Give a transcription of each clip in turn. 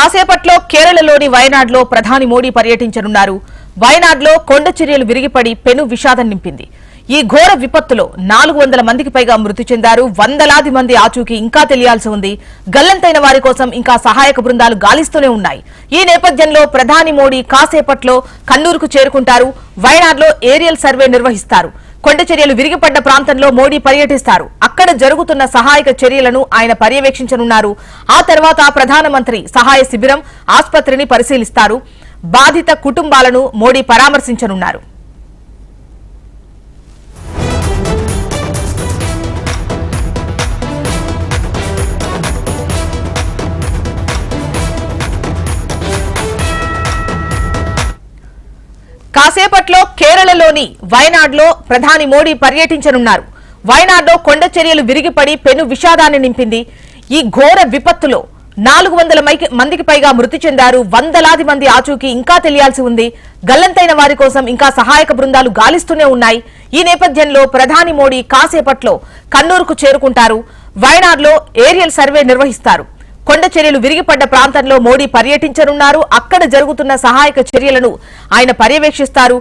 కాసేపట్లో కేరళలోని వయనాడ్లో ప్రధాని మోడీ పర్యటించనున్నారు. వయనాడ్లో కొండ చర్యలు విరిగిపడి పెను విషాదం నింపింది. ఈ ఘోర విపత్తులో నాలుగు వందల మందికి పైగా మృతి చెందారు. వందలాది మంది ఆచూకీ ఇంకా తెలియాల్సి ఉంది. గల్లంతైన వారి కోసం ఇంకా సహాయక బృందాలు గాలిస్తూనే ఉన్నాయి. ఈ నేపథ్యంలో ప్రధాని మోడీ కాసేపట్లో కన్నూరుకు చేరుకుంటారు. వయనాడ్లో ఏరియల్ సర్వే నిర్వహిస్తారు. కొండ చర్యలు విరిగిపడ్డ ప్రాంతంలో మోడీ పర్యటిస్తారు. అక్కడ జరుగుతున్న సహాయక చర్యలను ఆయన పర్యవేక్షించనున్నారు. ఆ తర్వాత ప్రధానమంత్రి సహాయ శిబిరం ఆసుపత్రిని పరిశీలిస్తారు. బాధిత కుటుంబాలను మోడీ పరామర్శించనున్నారు. కాసేపట్లో కేరళలోని వయనాడ్లో ప్రధాని మోడీ పర్యటించనున్నారు. వయనాడ్లో కొండ చర్యలు విరిగిపడి పెను విషాదాన్ని నింపింది. ఈ ఘోర విపత్తులో నాలుగు వందల మైకి- మందికి పైగా మృతి చెందారు. వందలాది మంది ఆచూకీ ఇంకా తెలియాల్సి ఉంది. గల్లంతైన వారి కోసం ఇంకా సహాయక బృందాలు గాలిస్తూనే ఉన్నాయి. ఈ నేపథ్యంలో ప్రధాని మోడీ కాసేపట్లో కన్నూరుకు చేరుకుంటారు. వయనాడ్లో ఏరియల్ సర్వే నిర్వహిస్తారు. కొండ చర్యలు విరిగిపడ్డ ప్రాంతంలో మోడీ పర్యటించనున్నారు. అక్కడ జరుగుతున్న సహాయక చర్యలను ఆయన పర్యవేక్షిస్తారు.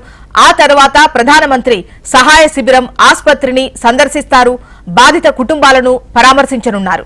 ఆ తర్వాత ప్రధానమంత్రి సహాయ శిబిరం ఆసుపత్రిని సందర్శిస్తారు. బాధిత కుటుంబాలను పరామర్శించనున్నారు.